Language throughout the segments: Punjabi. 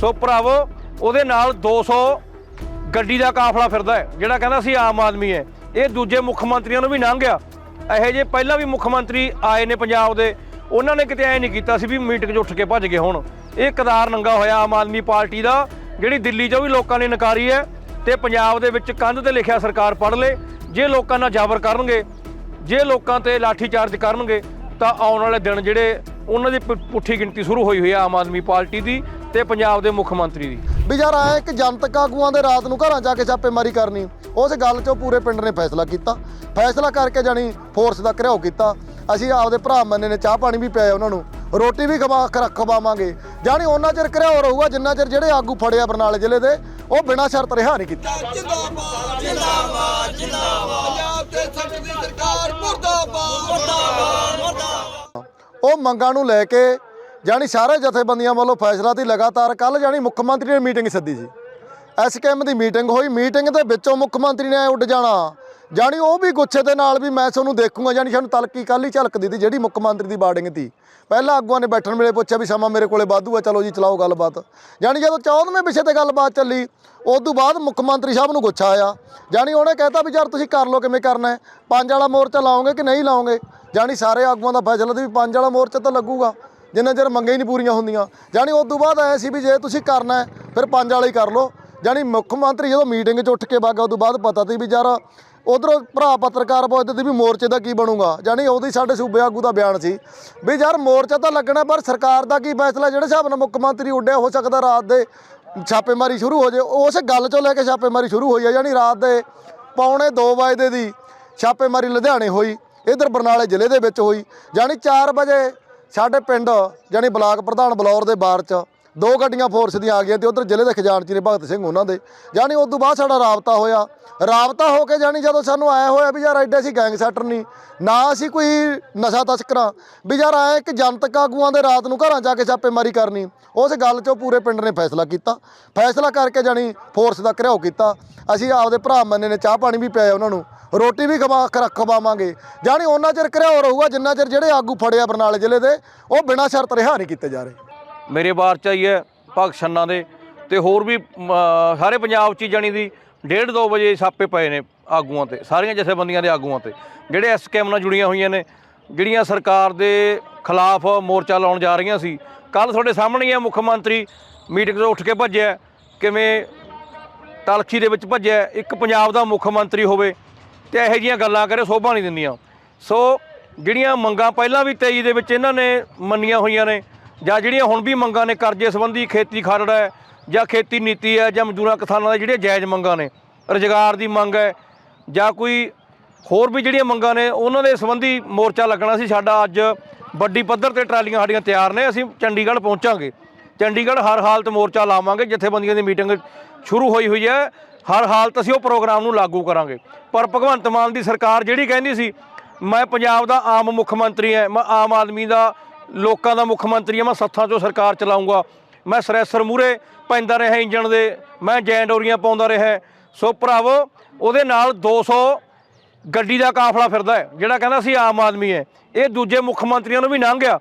ਸੋ ਭਰਾਵੋ, ਉਹਦੇ ਨਾਲ 200 ਗੱਡੀ ਦਾ ਕਾਫਲਾ ਫਿਰਦਾ ਹੈ, ਜਿਹੜਾ ਕਹਿੰਦਾ ਸੀ ਆਮ ਆਦਮੀ ਹੈ। ਇਹ ਦੂਜੇ ਮੁੱਖ ਮੰਤਰੀਆਂ ਨੂੰ ਵੀ ਲੰਘ ਗਿਆ। ਇਹੋ ਜਿਹੇ ਪਹਿਲਾਂ ਵੀ ਮੁੱਖ ਮੰਤਰੀ ਆਏ ਨੇ ਪੰਜਾਬ ਦੇ, ਉਹਨਾਂ ਨੇ ਕਿਤੇ ਐ ਨਹੀਂ ਕੀਤਾ ਸੀ ਵੀ ਮੀਟਿੰਗ 'ਚ ਉੱਠ ਕੇ ਭੱਜ ਗਏ ਹੁਣ। ਇਹ ਕਦਾਰ ਨੰਗਾ ਹੋਇਆ ਆਮ ਆਦਮੀ ਪਾਰਟੀ ਦਾ, ਜਿਹੜੀ ਦਿੱਲੀ 'ਚੋਂ ਵੀ ਲੋਕਾਂ ਨੇ ਨਕਾਰੀ ਹੈ ਤੇ ਪੰਜਾਬ ਦੇ ਵਿੱਚ ਕੰਧ ਤੇ ਲਿਖਿਆ ਸਰਕਾਰ ਪੜ੍ਹ ਲੇ। ਜੇ ਲੋਕਾਂ ਨਾਲ ਜਾਬਰ ਕਰਨਗੇ, ਜੇ ਲੋਕਾਂ ਤੇ ਲਾਠੀ ਚਾਰਜ ਕਰਨਗੇ, ਤਾਂ ਆਉਣ ਵਾਲੇ ਦਿਨ ਜਿਹੜੇ ਉਹਨਾਂ ਦੀ ਪੁ- ਪੁੱਠੀ ਗਿਣਤੀ ਸ਼ੁਰੂ ਹੋਈ ਹੋਈ ਹੈ ਆਮ ਆਦਮੀ ਪਾਰਟੀ ਦੀ ਤੇ ਪੰਜਾਬ ਦੇ ਮੁੱਖ ਮੰਤਰੀ ਦੀ। ਵੀ ਯਾਰ ਆਏ ਇੱਕ ਜਨਤਕ ਆਗੂਆਂ ਦੇ ਰਾਤ ਨੂੰ ਘਰਾਂ ਜਾ ਕੇ ਛਾਪੇਮਾਰੀ ਕਰਨੀ ਉਸ ਗੱਲ 'ਚੋਂ ਪੂਰੇ ਪਿੰਡ ਨੇ ਫੈਸਲਾ ਕੀਤਾ। ਫੈਸਲਾ ਕਰਕੇ ਜਾਣੀ ਫੋਰਸ ਦਾ ਘਿਰਾਓ ਕੀਤਾ। ਅਸੀਂ ਆਪਦੇ ਭਰਾ ਮੰਨੇ ਨੇ ਚਾਹ ਪਾਣੀ ਵੀ ਪਿਆਇਆ ਉਹਨਾਂ ਨੂੰ। ਰੋਟੀ ਵੀ ਖਵਾ ਕੇ ਖਵਾਵਾਂਗੇ। ਜਾਣੀ ਉਹਨਾਂ ਚਿਰ ਘਿਰਾਓ ਰਹੂਗਾ ਜਿੰਨਾ ਚਿਰ ਜਿਹੜੇ ਆਗੂ ਫੜਿਆ ਬਰਨਾਲੇ ਜ਼ਿਲ੍ਹੇ ਦੇ ਉਹ ਬਿਨਾਂ ਸ਼ਰਤ ਰਿਹਾ ਨਹੀਂ ਕੀਤਾ। ਜਿੰਦਾਬਾਦ ਜਿੰਦਾਬਾਦ ਜਿੰਦਾਬਾਦ ਪੰਜਾਬ ਦੇ ਸੱਚ ਦੀ ਸਰਕਾਰ ਮੁਰਦਾਬਾਦ। ਉਹ ਮੰਗਾਂ ਨੂੰ ਲੈ ਕੇ ਜਾਣੀ ਸਾਰੇ ਜਥੇਬੰਦੀਆਂ ਵੱਲੋਂ ਫੈਸਲਾ ਦੀ ਲਗਾਤਾਰ ਕੱਲ ਜਾਣੀ ਮੁੱਖ ਮੰਤਰੀ ਨੇ ਮੀਟਿੰਗ ਸੱਦੀ ਸੀ। ਐਸਕੇਐਮ ਦੀ ਮੀਟਿੰਗ ਹੋਈ। ਮੀਟਿੰਗ ਦੇ ਵਿੱਚੋਂ ਮੁੱਖ ਮੰਤਰੀ ਨੇ ਉੱਡ ਜਾਣਾ। ਜਾਣੀ ਉਹ ਵੀ ਗੁੱਸੇ ਦੇ ਨਾਲ ਵੀ ਮੈਂ ਤੁਹਾਨੂੰ ਦੇਖੂੰਗਾ। ਜਾਣੀ ਸਾਨੂੰ ਤਲਕੀ ਕੱਲ ਹੀ ਝਲਕਦੀ ਤੀ ਜਿਹੜੀ ਮੁੱਖ ਮੰਤਰੀ ਦੀ ਬਾਰਡਿੰਗ ਤੀ ਪਹਿਲਾਂ ਆਗੂਆਂ ਨੇ ਬੈਠਣ ਵੇਲੇ ਪੁੱਛਿਆ ਵੀ ਸਮਾਂ ਮੇਰੇ ਕੋਲੇ ਵਾਧੂ ਆ, ਚਲੋ ਜੀ ਚਲਾਓ ਗੱਲਬਾਤ। ਜਾਣੀ ਜਦੋਂ 14ਵੇਂ ਵਿਸ਼ੇ ਤੇ ਗੱਲਬਾਤ ਚੱਲੀ ਉਸ ਤੋਂ ਬਾਅਦ ਮੁੱਖ ਮੰਤਰੀ ਸਾਹਿਬ ਨੂੰ ਗੁੱਸਾ ਆਇਆ। ਜਾਣੀ ਉਹਨੇ ਕਹਿਤਾ ਵੀ ਯਾਰ ਤੁਸੀਂ ਕਰ ਲਓ ਕਿਵੇਂ ਕਰਨਾ ਹੈ। ਪੰਜ ਵਾਲਾ ਮੋਰਚਾ ਲਾਓਗੇ ਕਿ ਨਹੀਂ ਲਾਓਗੇ? ਜਾਣੀ ਸਾਰੇ ਆਗੂਆਂ ਦਾ ਫੈਸਲਾ ਸੀ ਵੀ ਪੰਜ ਵਾਲਾ ਮੋਰਚਾ ਤਾਂ ਲੱਗੂਗਾ, ਜਿੰਨਾ ਚਿਰ ਮੰਗਾਂ ਹੀ ਨਹੀਂ ਪੂਰੀਆਂ ਹੁੰਦੀਆਂ। ਜਾਣੀ ਉਸ ਤੋਂ ਬਾਅਦ ਆਇਆ ਸੀ ਵੀ ਜੇ ਤੁਸੀਂ ਕਰਨਾ ਫਿਰ ਪੰਜ ਵਾਲਾ ਹੀ ਕਰ ਲਓ। ਜਾਣੀ ਮੁੱਖ ਮੰਤਰੀ ਜਦੋਂ ਮੀਟਿੰਗ 'ਚ ਉੱਠ ਕੇ ਬਾਗਾ ਉਸ ਤੋਂ ਬਾਅਦ ਪਤਾ ਸੀ ਵੀ ਯਾਰ ਉਧਰੋਂ ਭਰਾ ਪੱਤਰਕਾਰ ਪੁੱਛਦੇ ਸੀ ਵੀ ਮੋਰਚੇ ਦਾ ਕੀ ਬਣੂਗਾ। ਜਾਣੀ ਉਹਦੀ ਸਾਡੇ ਸੂਬੇ ਆਗੂ ਦਾ ਬਿਆਨ ਸੀ ਵੀ ਯਾਰ ਮੋਰਚਾ ਤਾਂ ਲੱਗਣਾ, ਪਰ ਸਰਕਾਰ ਦਾ ਕੀ ਫੈਸਲਾ? ਜਿਹੜੇ ਹਿਸਾਬ ਨਾਲ ਮੁੱਖ ਮੰਤਰੀ ਉੱਡਿਆ, ਹੋ ਸਕਦਾ ਰਾਤ ਦੇ ਛਾਪੇਮਾਰੀ ਸ਼ੁਰੂ ਹੋ ਜੇ। ਉਸ ਗੱਲ 'ਚੋਂ ਲੈ ਕੇ ਛਾਪੇਮਾਰੀ ਸ਼ੁਰੂ ਹੋਈ ਹੈ ਜਾਣੀ ਰਾਤ ਦੇ ਪੌਣੇ 2 ਵਜੇ ਦੀ ਛਾਪੇਮਾਰੀ ਲੁਧਿਆਣੇ ਹੋਈ। ਇਧਰ ਬਰਨਾਲੇ ਜ਼ਿਲ੍ਹੇ ਦੇ ਵਿੱਚ ਹੋਈ ਜਾਣੀ 4 ਵਜੇ ਸਾਡੇ ਪਿੰਡ ਜਾਣੀ ਬਲਾਕ ਪ੍ਰਧਾਨ ਬਲੌਰ ਦੇ ਬਾਰ ਚ ਦੋ ਗੱਡੀਆਂ ਫੋਰਸ ਦੀਆਂ ਆ ਗਈਆਂ ਤੇ ਉਧਰ ਜ਼ਿਲ੍ਹੇ ਦੇ ਖਜ਼ਾਨਚੀ ਨੇ ਭਗਤ ਸਿੰਘ ਉਹਨਾਂ ਦੇ। ਜਾਣੀ ਉਸ ਤੋਂ ਬਾਅਦ ਸਾਡਾ ਰਾਬਤਾ ਹੋਇਆ। ਰਾਬਤਾ ਹੋ ਕੇ ਜਾਣੀ ਜਦੋਂ ਸਾਨੂੰ ਆਇਆ ਹੋਇਆ ਵੀ ਯਾਰ ਐਡੇ ਅਸੀਂ ਗੈਂਗਸਟਰ ਨਹੀਂ ਨਾ ਅਸੀਂ ਕੋਈ ਨਸ਼ਾ ਤਸਕਰਾਂ, ਵੀ ਯਾਰ ਆਏ ਇੱਕ ਜਨਤਕ ਆਗੂਆਂ ਦੇ ਰਾਤ ਨੂੰ ਘਰਾਂ ਜਾ ਕੇ ਛਾਪੇਮਾਰੀ ਕਰਨੀ। ਉਸ ਗੱਲ 'ਚੋਂ ਪੂਰੇ ਪਿੰਡ ਨੇ ਫੈਸਲਾ ਕੀਤਾ। ਫੈਸਲਾ ਕਰਕੇ ਜਾਣੀ ਫੋਰਸ ਦਾ ਘਿਰਾਓ ਕੀਤਾ। ਅਸੀਂ ਆਪਦੇ ਭਰਾ ਮੰਨੇ ਨੇ ਚਾਹ ਪਾਣੀ ਵੀ ਪਿਆਇਆ ਉਹਨਾਂ ਨੂੰ। ਰੋਟੀ ਵੀ ਖਵਾ ਕੇ, ਖਵਾਵਾਂਗੇ। ਜਾਣੀ ਉਹਨਾਂ ਚਿਰ ਘਿਰਾਓ ਰਹੂਗਾ, ਜਿੰਨਾ ਚਿਰ ਜਿਹੜੇ ਆਗੂ ਫੜਿਆ ਬਰਨਾਲੇ ਜ਼ਿਲ੍ਹੇ ਦੇ, ਉਹ ਬਿਨਾਂ ਸ਼ਰਤ ਰਿਹਾ ਨਹੀਂ ਕੀਤੇ ਜਾ ਰਹੇ। ਮੇਰੇ ਬਾਰ ਚ ਆਈ ਹੈ ਭਗਤ ਛੰਨਾ ਦੇ, ਤੇ ਹੋਰ ਵੀ ਸਾਰੇ ਪੰਜਾਬ ਚ ਹੀ ਜਾਣੀ ਦੀ 1:30 2 ਵਜੇ ਛਾਪੇ ਪਏ ਨੇ ਆਗੂਆਂ ਤੇ, ਸਾਰੀਆਂ ਜਥੇਬੰਦੀਆਂ ਦੇ ਆਗੂਆਂ ਤੇ, ਜਿਹੜੇ ਐਸਕੇਐਮ ਨਾਲ ਜੁੜੀਆਂ ਹੋਈਆਂ ਨੇ, ਜਿਹੜੀਆਂ ਸਰਕਾਰ ਦੇ ਖਿਲਾਫ ਮੋਰਚਾ ਲਾਉਣ ਜਾ ਰਹੀਆਂ ਸੀ। ਕੱਲ ਤੁਹਾਡੇ ਸਾਹਮਣੇ ਹੀ ਹੈ ਮੁੱਖ ਮੰਤਰੀ, ਮੀਟਿੰਗ ਤੋਂ ਉੱਠ ਕੇ ਭੱਜਿਆ, ਕਿਵੇਂ ਤਲਖੀ ਦੇ ਵਿੱਚ ਭੱਜਿਆ, ਇੱਕ ਪੰਜਾਬ ਦਾ ਮੁੱਖ ਮੰਤਰੀ ਹੋਵੇ ਤੇ ਇਹੋ ਜਿਹੀਆਂ ਗੱਲਾਂ ਕਰੇ, ਸੋਭਾ ਨਹੀਂ ਦਿੰਦੀਆਂ। ਸੋ ਜਿਹੜੀਆਂ ਮੰਗਾਂ ਪਹਿਲਾਂ ਵੀ 23 ਦੇ ਵਿੱਚ ਇਹਨਾਂ ਨੇ ਮੰਨੀਆਂ ਹੋਈਆਂ ਨੇ, ਜਾਂ ਜਿਹੜੀਆਂ ਹੁਣ ਵੀ ਮੰਗਾਂ ਨੇ, ਕਰਜ਼ੇ ਸੰਬੰਧੀ ਖੇਤੀ ਖਰੜਾ ਹੈ, ਜਾਂ ਖੇਤੀ ਨੀਤੀ ਹੈ, ਜਾਂ ਮਜ਼ਦੂਰਾਂ ਕਿਸਾਨਾਂ ਦੇ ਜਿਹੜੀਆਂ ਜਾਇਜ਼ ਮੰਗਾਂ ਨੇ, ਰੁਜ਼ਗਾਰ ਦੀ ਮੰਗ ਹੈ, ਜਾਂ ਕੋਈ ਹੋਰ ਵੀ ਜਿਹੜੀਆਂ ਮੰਗਾਂ ਨੇ, ਉਹਨਾਂ ਦੇ ਸੰਬੰਧੀ ਮੋਰਚਾ ਲੱਗਣਾ ਸੀ ਸਾਡਾ ਅੱਜ। ਵੱਡੀ ਪੱਧਰ ਤੇ ਟਰਾਲੀਆਂ ਸਾਡੀਆਂ ਤਿਆਰ ਨੇ, ਅਸੀਂ ਚੰਡੀਗੜ੍ਹ ਪਹੁੰਚਾਂਗੇ। ਚੰਡੀਗੜ੍ਹ ਹਰ ਹਾਲਤ ਮੋਰਚਾ ਲਾਵਾਂਗੇ, ਜਥੇਬੰਦੀਆਂ ਦੀ ਮੀਟਿੰਗ ਸ਼ੁਰੂ ਹੋਈ ਹੋਈ ਹੈ। ਹਰ ਹਾਲਤ ਅਸੀਂ ਉਹ ਪ੍ਰੋਗਰਾਮ ਨੂੰ ਲਾਗੂ ਕਰਾਂਗੇ। ਪਰ ਭਗਵੰਤ ਮਾਨ ਦੀ ਸਰਕਾਰ ਜਿਹੜੀ ਕਹਿੰਦੀ ਸੀ, ਮੈਂ ਪੰਜਾਬ ਦਾ ਆਮ ਮੁੱਖ ਮੰਤਰੀ ਹਾਂ ਮੈਂ ਆਮ ਆਦਮੀ ਦਾ, ਲੋਕਾਂ ਦਾ ਮੁੱਖ ਮੰਤਰੀ ਹਾਂ ਮੈਂ ਸੱਥਾਂ 'ਚੋਂ ਸਰਕਾਰ ਚਲਾਉਂਗਾ ਮੈਂ ਸਰੈਸਰ ਮੂਰੇ ਪੈਂਦਾ ਰਿਹਾ ਇੰਜਣ ਦੇ, ਮੈਂ ਜੈਂਡੋਰੀਆਂ ਪਾਉਂਦਾ ਰਿਹਾ। ਸੋ ਭਰਾਵੋ, ਉਹਦੇ ਨਾਲ 200 ਗੱਡੀ ਦਾ ਕਾਫਲਾ ਫਿਰਦਾ ਹੈ ਜਿਹੜਾ ਕਹਿੰਦਾ ਸੀ ਆਮ ਆਦਮੀ ਹੈ ਇਹ ਦੂਜੇ ਮੁੱਖ ਮੰਤਰੀਆਂ ਨੂੰ ਵੀ ਲੰਘ ਗਿਆ।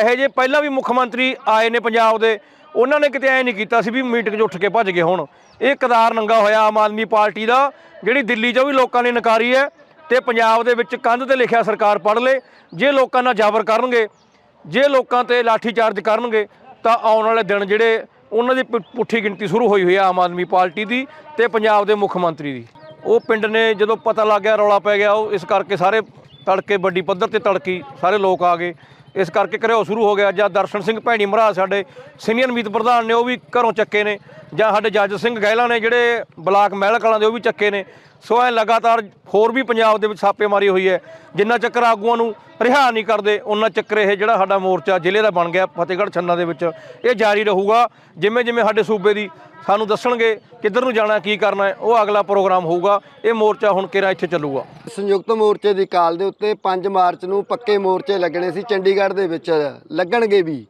ਇਹੋ ਜਿਹੇ ਪਹਿਲਾਂ ਵੀ ਮੁੱਖ ਮੰਤਰੀ ਆਏ ਨੇ ਪੰਜਾਬ ਦੇ ਉਹਨਾਂ ਨੇ ਕਿਤੇ ਐ ਨਹੀਂ ਕੀਤਾ ਸੀ ਵੀ ਮੀਟਿੰਗ 'ਚ ਉੱਠ ਕੇ ਭੱਜ ਗਏ ਹੁਣ। ਇਹ ਕਦਾਰ ਨੰਗਾ ਹੋਇਆ ਆਮ ਆਦਮੀ ਪਾਰਟੀ ਦਾ, ਜਿਹੜੀ ਦਿੱਲੀ 'ਚੋਂ ਵੀ ਲੋਕਾਂ ਨੇ ਨਕਾਰੀ ਹੈ ਤੇ ਪੰਜਾਬ ਦੇ ਵਿੱਚ ਕੰਧ ਤੇ ਲਿਖਿਆ ਸਰਕਾਰ ਪੜ੍ਹ ਲੇ। ਜੇ ਲੋਕਾਂ ਨਾਲ ਜਾਬਰ ਕਰਨਗੇ, ਜੇ ਲੋਕਾਂ ਤੇ ਲਾਠੀ ਚਾਰਜ ਕਰਨਗੇ, ਤਾਂ ਆਉਣ ਵਾਲੇ ਦਿਨ ਜਿਹੜੇ ਉਹਨਾਂ ਦੀ ਪੁ- ਪੁੱਠੀ ਗਿਣਤੀ ਸ਼ੁਰੂ ਹੋਈ ਹੋਈ ਹੈ ਆਮ ਆਦਮੀ ਪਾਰਟੀ ਦੀ ਤੇ ਪੰਜਾਬ ਦੇ ਮੁੱਖ ਮੰਤਰੀ ਦੀ। ਉਹ ਪਿੰਡ ਨੇ ਜਦੋਂ ਪਤਾ ਲੱਗ ਗਿਆ, ਰੌਲਾ ਪੈ ਗਿਆ, ਉਹ ਇਸ ਕਰਕੇ ਸਾਰੇ ਤੜਕੇ ਵੱਡੀ ਪੱਧਰ ਤੇ ਤੜਕੀ ਸਾਰੇ ਲੋਕ ਆ ਗਏ। ਇਸ ਕਰਕੇ ਘਰੇਓ ਸ਼ੁਰੂ ਹੋ ਗਿਆ। ਜਾਂ ਦਰਸ਼ਨ ਸਿੰਘ ਭੈਣੀ ਮਹਾਰਾਜ ਸਾਡੇ, ਸੀਨੀਅਰ ਮੀਤ ਪ੍ਰਧਾਨ ਨੇ, ਉਹ ਵੀ ਘਰੋਂ ਚੱਕੇ ਨੇ। ਜਾਂ ਸਾਡੇ ਜੱਜ ਸਿੰਘ ਗਹਿਲਾ ਨੇ ਜਿਹੜੇ ਬਲਾਕ ਮਹਿਲ ਕਲਾਂ ਦੇ ਉਹ ਵੀ ਚੱਕੇ ਨੇ। ਸੋ ਐ ਲਗਾਤਾਰ ਹੋਰ ਵੀ ਪੰਜਾਬ ਦੇ ਵਿੱਚ ਛਾਪੇਮਾਰੀ ਹੋਈ ਹੈ। ਜਿੰਨਾ ਚੱਕਰ ਆਗੂਆਂ ਨੂੰ ਰਿਹਾ ਨਹੀਂ ਕਰਦੇ ਉਹਨਾਂ ਚੱਕਰ ਇਹ ਜਿਹੜਾ ਸਾਡਾ ਮੋਰਚਾ ਜ਼ਿਲ੍ਹੇ ਦਾ ਬਣ ਗਿਆ, ਫਤਿਹਗੜ੍ਹ ਛੰਨਾ ਦੇ ਵਿੱਚ। ਇਹ ਜਾਰੀ ਰਹੂਗਾ। ਜਿਵੇਂ ਜਿਵੇਂ ਸਾਡੇ ਸੂਬੇ ਦੀ ਸਾਨੂੰ ਦੱਸਣਗੇ ਕਿੱਧਰ ਨੂੰ ਜਾਣਾ, ਕੀ ਕਰਨਾ ਹੈ, ਉਹ ਅਗਲਾ ਪ੍ਰੋਗਰਾਮ ਹੋਊਗਾ। ਇਹ ਮੋਰਚਾ ਹੁਣ ਕਿਹੜਾ ਇੱਥੇ ਚੱਲੂਗਾ? ਸੰਯੁਕਤ ਮੋਰਚੇ ਦੀ ਕਾਲ ਦੇ ਉੱਤੇ 5 ਮਾਰਚ ਨੂੰ ਪੱਕੇ ਮੋਰਚੇ ਲੱਗਣੇ ਸੀ ਚੰਡੀਗੜ੍ਹ ਦੇ ਵਿੱਚ। ਲੱਗਣਗੇ ਵੀ।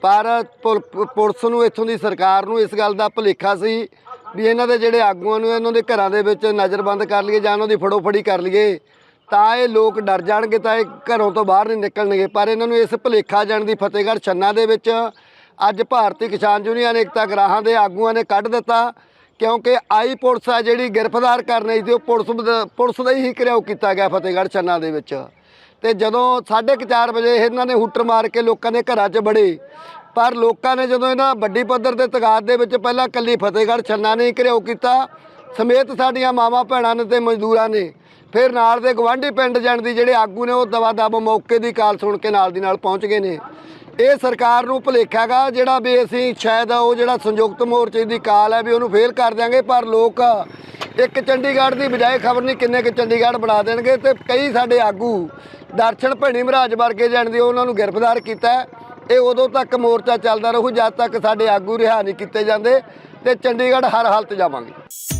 ਪਰ ਪੁਲ- ਪੁਲਿਸ ਨੂੰ ਇੱਥੋਂ ਦੀ ਸਰਕਾਰ ਨੂੰ ਇਸ ਗੱਲ ਦਾ ਭੁਲੇਖਾ ਸੀ ਵੀ ਇਹਨਾਂ ਦੇ ਜਿਹੜੇ ਆਗੂਆਂ ਨੂੰ ਇਹਨਾਂ ਦੇ ਘਰਾਂ ਦੇ ਵਿੱਚ ਨਜ਼ਰਬੰਦ ਕਰ ਲਈਏ ਜਾਂ ਉਹਨਾਂ ਦੀ ਫੜੋਫੜੀ ਕਰ ਲਈਏ, ਤਾਂ ਇਹ ਲੋਕ ਡਰ ਜਾਣਗੇ, ਤਾਂ ਇਹ ਘਰੋਂ ਤੋਂ ਬਾਹਰ ਨਹੀਂ ਨਿਕਲਣਗੇ। ਪਰ ਇਹਨਾਂ ਨੂੰ ਇਸ ਭੁਲੇਖਾ ਜਾਣ ਦੀ ਫਤਿਹਗੜ੍ਹ ਛੰਨਾ ਦੇ ਵਿੱਚ ਅੱਜ ਭਾਰਤੀ ਕਿਸਾਨ ਯੂਨੀਅਨ ਏਕਤਾ ਗਰਾਹਾਂ ਦੇ ਆਗੂਆਂ ਨੇ ਕੱਢ ਦਿੱਤਾ, ਕਿਉਂਕਿ ਆਈ ਪੁਲਿਸ ਆ ਜਿਹੜੀ ਗ੍ਰਿਫਤਾਰ ਕਰਨੀ ਸੀ, ਉਹ ਪੁਲਿਸ ਦਾ- ਪੁਲਿਸ ਦਾ ਹੀ ਘਿਰਾਓ ਕੀਤਾ ਗਿਆ ਫਤਿਹਗੜ੍ਹ ਛੰਨਾ ਦੇ ਵਿੱਚ। ਤੇ ਜਦੋਂ 4:30 ਵਜੇ ਇਹਨਾਂ ਨੇ ਹੂਟਰ ਮਾਰ ਕੇ ਲੋਕਾਂ ਦੇ ਘਰਾਂ 'ਚ ਬੜੇ ਪਰ ਲੋਕਾਂ ਨੇ ਜਦੋਂ ਇਹਨਾਂ ਵੱਡੀ ਪੱਧਰ ਤੇ ਤਗਾਦ ਦੇ ਵਿੱਚ ਪਹਿਲਾਂ ਕੱਲੀ ਫਤਿਹਗੜ੍ਹ ਛੰਨਾ ਨੇ ਹੀ ਕੀਤਾ, ਸਮੇਤ ਸਾਡੀਆਂ ਮਾਵਾਂ ਭੈਣਾਂ ਨੇ ਤੇ ਮਜ਼ਦੂਰਾਂ ਨੇ, ਫਿਰ ਨਾਲ ਦੇ ਗਵਾਂਢੀ ਪਿੰਡ ਜਾਣ ਦੀ ਜਿਹੜੇ ਆਗੂ ਨੇ ਉਹ ਦਵਾ ਦਬ ਮੌਕੇ ਦੀ ਕਾਲ ਸੁਣ ਕੇ ਨਾਲ ਦੀ ਨਾਲ ਪਹੁੰਚ ਗਏ ਨੇ। ਇਹ ਸਰਕਾਰ ਨੂੰ ਭੁਲੇਖਾ ਗਾ ਜਿਹੜਾ ਵੀ ਅਸੀਂ ਸ਼ਾਇਦ ਉਹ ਜਿਹੜਾ ਸੰਯੁਕਤ ਮੋਰਚੇ ਦੀ ਕਾਲ ਹੈ ਵੀ ਉਹਨੂੰ ਫੇਲ ਕਰ ਦਿਆਂਗੇ, ਪਰ ਲੋਕ ਇੱਕ ਚੰਡੀਗੜ੍ਹ ਦੀ ਬਜਾਏ ਖਬਰ ਨਹੀਂ ਕਿੰਨੇ ਕਿ ਚੰਡੀਗੜ੍ਹ ਬਣਾ ਦੇਣਗੇ ਤੇ ਕਈ ਸਾਡੇ ਆਗੂ ਦਰਸ਼ਨ ਭੈਣੀ ਮਹਾਰਾਜ ਵਰਗੇ ਜਾਣ ਦੀ ਉਹਨਾਂ ਨੂੰ ਗ੍ਰਿਫਤਾਰ ਕੀਤਾ ਇਹ ਉਦੋਂ ਤੱਕ ਮੋਰਚਾ ਚੱਲਦਾ ਰਹੂ ਜਦ ਤੱਕ ਸਾਡੇ ਆਗੂ ਰਿਹਾ ਨਹੀਂ ਕੀਤੇ ਜਾਂਦੇ ਤੇ ਚੰਡੀਗੜ੍ਹ ਹਰ ਹਾਲਤ ਜਾਵਾਂਗੇ।